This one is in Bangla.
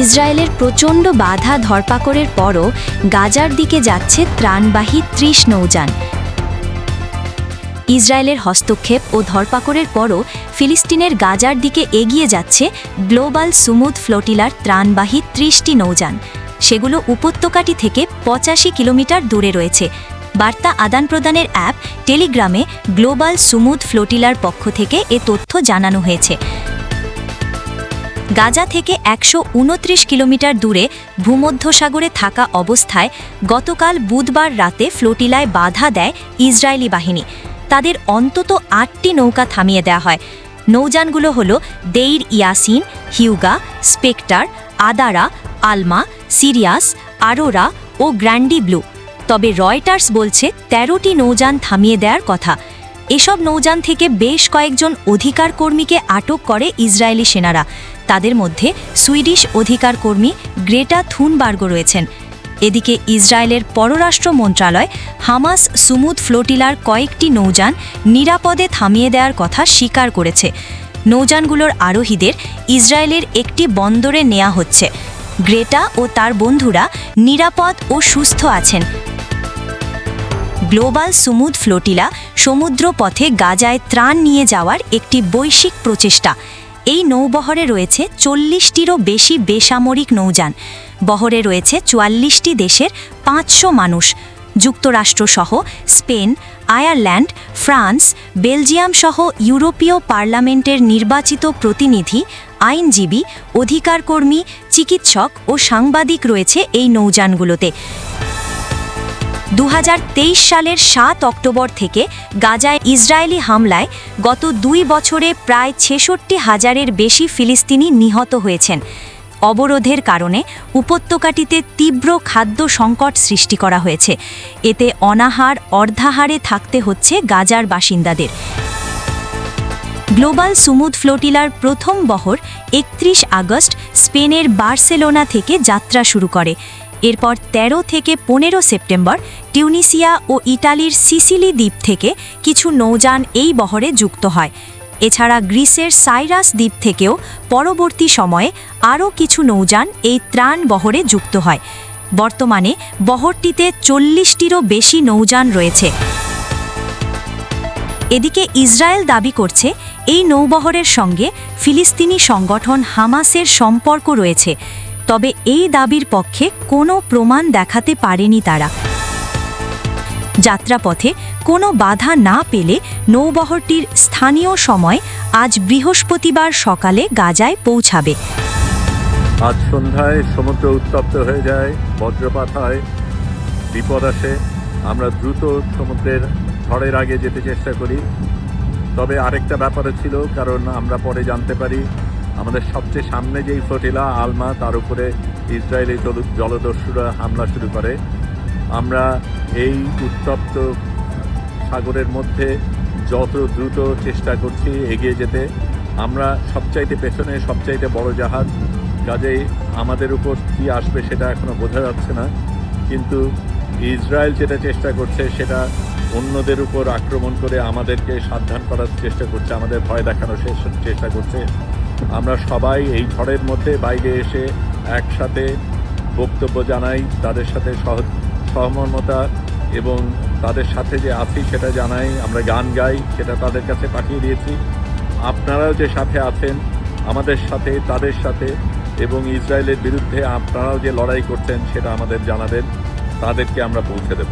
ইসরায়েলের প্রচণ্ড বাধা ধরপাকড়ের পরও গাজার দিকে যাচ্ছে ত্রাণবাহী ত্রিশ নৌযান। ইসরায়েলের হস্তক্ষেপ ও ধরপাকড়ের পরও ফিলিস্তিনের গাজার দিকে এগিয়ে যাচ্ছে গ্লোবাল সুমুদ ফ্লোটিলার ত্রাণবাহী ত্রিশটি নৌযান। সেগুলো উপত্যকাটি থেকে পঁচাশি কিলোমিটার দূরে রয়েছে। বার্তা আদান প্রদানের অ্যাপ টেলিগ্রামে গ্লোবাল সুমুদ ফ্লোটিলার পক্ষ থেকে এ তথ্য জানানো হয়েছে। গাজা থেকে একশো উনত্রিশ কিলোমিটার দূরে ভূমধ্যসাগরে থাকা অবস্থায় গতকাল বুধবার রাতে ফ্লোটিলায় বাধা দেয় ইসরায়েলি বাহিনী। তাদের অন্তত আটটি নৌকা থামিয়ে দেওয়া হয়। নৌযানগুলো হল Deir Yassin, Hyuga, Spectre, Adara, Alma, Sirius, Aurora ও গ্র্যান্ডি ব্লু। তবে রয়টার্স বলছে তেরোটি নৌযান থামিয়ে দেওয়ার কথা। এসব নৌযান থেকে বেশ কয়েকজন অধিকার কর্মীকে আটক করে ইসরায়েলি সেনারা। তাদের মধ্যে সুইডিশ অধিকার কর্মী গ্রেটা থুনবার্গ রয়েছেন। এদিকে ইসরায়েলের পররাষ্ট্র মন্ত্রণালয় হামাস সুমুদ ফ্লোটিলার কয়েকটি নৌযান নিরাপদে থামিয়ে দেওয়ার কথা স্বীকার করেছে। নৌযানগুলোর আরোহীদের ইসরায়েলের একটি বন্দরে নেওয়া হচ্ছে। গ্রেটা ও তার বন্ধুরা নিরাপদ ও সুস্থ আছেন। গ্লোবাল সুমুদ ফ্লোটিলা সমুদ্র পথে গাজায় ত্রাণ নিয়ে যাওয়ার একটি বৈশ্বিক প্রচেষ্টা। এই নৌবহরে রয়েছে চল্লিশটিরও বেশি বেসামরিক নৌযান। বহরে রয়েছে চুয়াল্লিশটি দেশের পাঁচশো মানুষ। যুক্তরাষ্ট্রসহ স্পেন, আয়ারল্যান্ড, ফ্রান্স বেলজিয়াম সহ ইউরোপীয় পার্লামেন্টের নির্বাচিত প্রতিনিধি, আইনজীবী, অধিকারকর্মী, চিকিৎসক ও সাংবাদিক রয়েছে এই নৌযানগুলোতে। দু হাজার তেইশ সালের সাত অক্টোবর থেকে গাজায় ইসরায়েলি হামলায় গত দুই বছরে প্রায় ছেষট্টি হাজারের বেশি ফিলিস্তিনি নিহত হয়েছেন। অবরোধের কারণে উপত্যকাটিতে তীব্র খাদ্য সংকট সৃষ্টি করা হয়েছে। এতে অনাহার, অর্ধাহারে থাকতে হচ্ছে গাজার বাসিন্দাদের। গ্লোবাল সুমুদ ফ্লোটিলার প্রথম বহর একত্রিশ আগস্ট স্পেনের বার্সেলোনা থেকে যাত্রা শুরু করে। এরপর ১৩ থেকে পনেরো সেপ্টেম্বর টিউনিসিয়া ও ইটালির সিসিলি দ্বীপ থেকে কিছু নৌযান এই বহরে যুক্ত হয়। এছাড়া গ্রিসের সাইরাস দ্বীপ থেকেও পরবর্তী সময়ে আরও কিছু নৌযান এই ত্রাণ বহরে যুক্ত হয়। বর্তমানে বহরটিতে চল্লিশটিরও বেশি নৌযান রয়েছে। এদিকে ইসরায়েল দাবি করছে, এই নৌবহরের সঙ্গে ফিলিস্তিনি সংগঠন হামাসের সম্পর্ক রয়েছে। তবে এই দাবির পক্ষে কোনো প্রমাণ দেখাতে পারেনি তারা। যাত্রাপথে কোনো বাধা না পেলে নৌবহরটির স্থানীয় সময় আজ বৃহস্পতিবার সকালে গাজায় পৌঁছাবে। আজ সন্ধ্যায় সমুদ্র উত্তপ্ত হয়ে যায় বজ্রপাত হয় বিপদ আসে। আমরা দ্রুত সমুদ্রের ঝড়ের আগে যেতে চেষ্টা করি। তবে আরেকটা ব্যাপারও ছিল, কারণ আমরা পরে জানতে পারি আমাদের সবচেয়ে সামনে যেই ফ্লোটিলা আলমা, তার উপরে ইসরায়েলি জল- জলদস্যুরা হামলা শুরু করে। আমরা এই উত্তপ্ত সাগরের মধ্যে যত দ্রুত চেষ্টা করছি এগিয়ে যেতে, আমরা সবচাইতে পেছনে, সবচাইতে বড় জাহাজ, কাজেই আমাদের উপর কী আসবে সেটা এখনও বোঝা যাচ্ছে না। কিন্তু ইসরায়েল যেটা চেষ্টা করছে, সেটা অন্যদের উপর আক্রমণ করে আমাদেরকে সাবধান করার চেষ্টা করছে, আমাদের ভয় দেখানোর চেষ্টা করছে। আমরা সবাই এই ঝড়ের মধ্যে বাইরে এসে একসাথে বক্তব্য জানাই, তাদের সাথে সহ, সহমর্মতা এবং তাদের সাথে যে আছি সেটা জানাই, আমরা গান গাই, সেটা তাদের কাছে পাঠিয়ে দিয়েছি। আপনারাও যে সাথে আছেন, আমাদের সাথে, তাদের সাথে এবং ইসরায়েলের বিরুদ্ধে আপনারাও যে লড়াই করছেন, সেটা আমাদের জানাবেন, তাদেরকে আমরা পৌঁছে দেব।